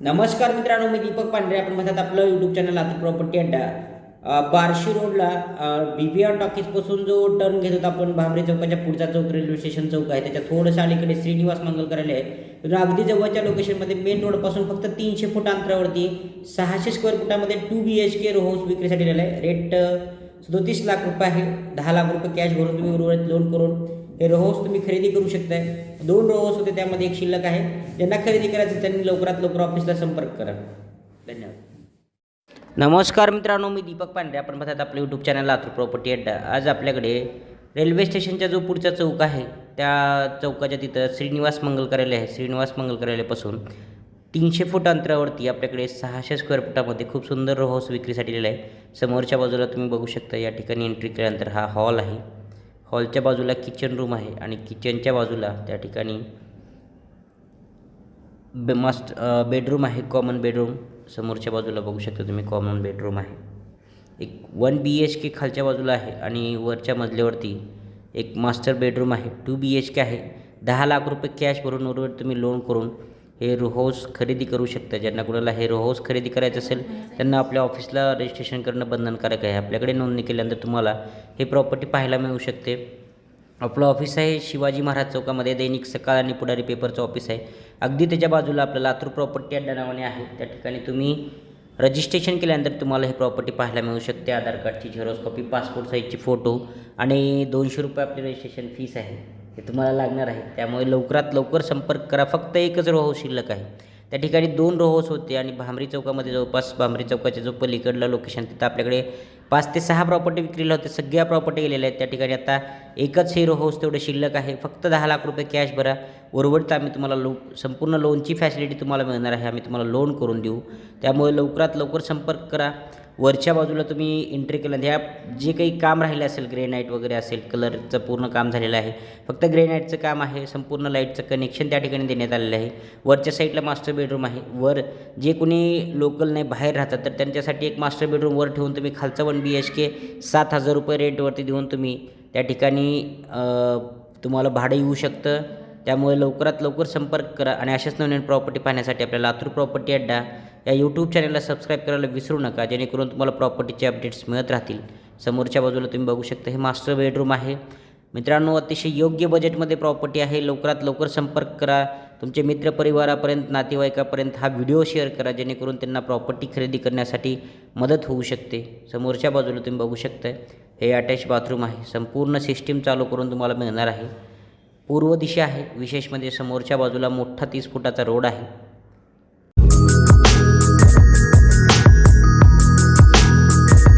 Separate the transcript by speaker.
Speaker 1: नमस्कार मित्रांनो मी दीपक पांढरे. आपण म्हणतात आपलं यूट्यूब चॅनल आता प्रॉपर्टी अड्डा बार्शी रोडला बी पी आर टॉकीजपासून जो टर्न घेत होता आपण भांबरे चौकाच्या पुढचा चौक रेल्वे स्टेशन चौक आहे. त्याच्या थोडंसं अलीकडे श्रीनिवास मंगल करायला आहे. तर अगदी जवळच्या लोकेशनमध्ये मेन रोडपासून फक्त तीनशे फूट अंतरावरती सहाशे square फुटामध्ये two B H K house विक्रीसाठी दिलेला आहे. रेट सदोतीस लाख रुपये आहे. दहा लाख रुपये कॅश भरून तुम्ही उर्वरित लोन करून हे रोहोस तुम्ही खरेदी करू शकताय. दोन रोहोस होते त्यामध्ये एक शिल्लक आहे. ज्यांना खरेदी करायचं त्यांनी लवकरात लवकर ऑफिसला संपर्क करा. धन्यवाद. नमस्कार मित्रांनो मी दीपक पांडे आपण बघतात आपलं यूट्यूब चॅनल लातूर प्रॉपर्टी अड्डा आज आपल्याकडे रेल्वे स्टेशनचा जो पुढचा चौक आहे त्या चौकाच्या तिथं श्रीनिवास मंगल कार्यालय आहे. श्रीनिवास मंगल कार्यालयापासून तीनशे फूट अंतरावरती आपल्याकडे सहाशे स्क्वेअर फुटामध्ये खूप सुंदर रो हाऊस विक्रीसाठी दिलेला आहे. समोरच्या बाजूला तुम्ही बघू शकता या ठिकाणी एंट्री केल्यानंतर हा हॉल आहे. हॉलच्या बाजूला किचन रूम आहे आणि किचनच्या बाजूला त्या ठिकाणी बे मास्ट बेडरूम आहे कॉमन बेडरूम समोरच्या बाजूला बघू शकता तुम्ही कॉमन बेडरूम आहे. एक वन बी एच के खालच्या बाजूला आहे आणि वरच्या मजल्यावरती एक मास्टर बेडरूम आहे. टू बी एच के आहे. दहा लाख रुपये कॅश भरून उर्वरित तुम्ही लोन करून हे रो हाऊस खरेदी करू शकता. ज्यांना कुणाला हे रो हाऊस खरेदी करायचं असेल त्यांना आपल्या ऑफिसला रजिस्ट्रेशन करणं बंधनकारक आहे. आपल्याकडे नोंदणी केल्यानंतर तुम्हाला हे प्रॉपर्टी पाहायला मिळू शकते. आपलं ऑफिस आहे शिवाजी महाराज चौकामध्ये दैनिक सकाळ आणि पुढारी पेपरचं ऑफिस आहे. अगदी त्याच्या बाजूला आपलं लातूर प्रॉपर्टी अड्डा नावाने आहे. त्या ठिकाणी तुम्ही रजिस्ट्रेशन केल्यानंतर तुम्हाला हे प्रॉपर्टी पाहायला मिळू शकते. आधार कार्डची झेरॉक्स कॉपी पासपोर्ट साईजची फोटो आणि दोनशे रुपये आपली रजिस्ट्रेशन फीस आहे. हे तुम्हाला लागणार आहे. त्यामुळे लवकरात लवकर संपर्क करा. फक्त एकच रोहो शिल्लक आहे. त्या ठिकाणी दोन रोहोस होते आणि भांबरी चौकामध्ये जवळपास भांबरी चौकाच्या जो पलीकडलं लोकेशन तिथं आपल्याकडे पाच ते सहा प्रॉपर्टी विक्रीला होते. सगळ्या प्रॉपर्टी गेलेल्या आहेत. त्या ठिकाणी आता एकच हे रोहोस तेवढं शिल्लक आहे. फक्त दहा लाख रुपये कॅश भरा. उर्वरित आम्ही तुम्हाला लो संपूर्ण लोनची फॅसिलिटी तुम्हाला मिळणार आहे. आम्ही तुम्हाला लोन करून देऊ. त्यामुळे लवकरात लवकर संपर्क करा. वरच्या बाजूला तुम्ही एंट्री केलं. ह्या जे काही काम राहिलं असेल ग्रेनाईट वगैरे असेल कलरचं पूर्ण काम झालेलं आहे. फक्त ग्रेनाईटचं काम आहे संपूर्ण लाईटचं कनेक्शन त्या ठिकाणी देण्यात आलेलं आहे. वरच्या साईडला मास्टर बेडरूम आहे. वर जे कोणी लोकल नाही बाहेर राहतात तर त्यांच्यासाठी एक मास्टर बेडरूम वर ठेवून तुम्ही खालचं वन बी एच के सात हजार रुपये रेंटवरती देऊन तुम्ही त्या ठिकाणी तुम्हाला भाडं येऊ शकतं. त्यामुळे लवकरात लवकर संपर्क करा आणि अशाच नवीन प्रॉपर्टी पाहण्यासाठी आपल्या लातूर प्रॉपर्टी अड्डा या यूट्यूब चॅनलला सबस्क्राईब करायला विसरू नका जेणेकरून तुम्हाला प्रॉपर्टीचे अपडेट्स मिळत राहतील. समोरच्या बाजूला तुम्ही बघू शकता हे मास्टर बेडरूम आहे. मित्रांनो अतिशय योग्य बजेटमध्ये प्रॉपर्टी आहे. लवकरात लवकर संपर्क करा. तुमचे मित्रपरिवारापर्यंत नातेवाईकापर्यंत हा व्हिडिओ शेअर करा जेणेकरून त्यांना प्रॉपर्टी खरेदी करण्यासाठी मदत होऊ शकते. समोरच्या बाजूला तुम्ही बघू शकता हे अटॅच बाथरूम आहे. संपूर्ण सिस्टीम चालू करून तुम्हाला मिळणार आहे. पूर्व दिशा आहे. विशेष म्हणजे समोरच्या बाजूला मोठा तीस फुटाचा रोड आहे.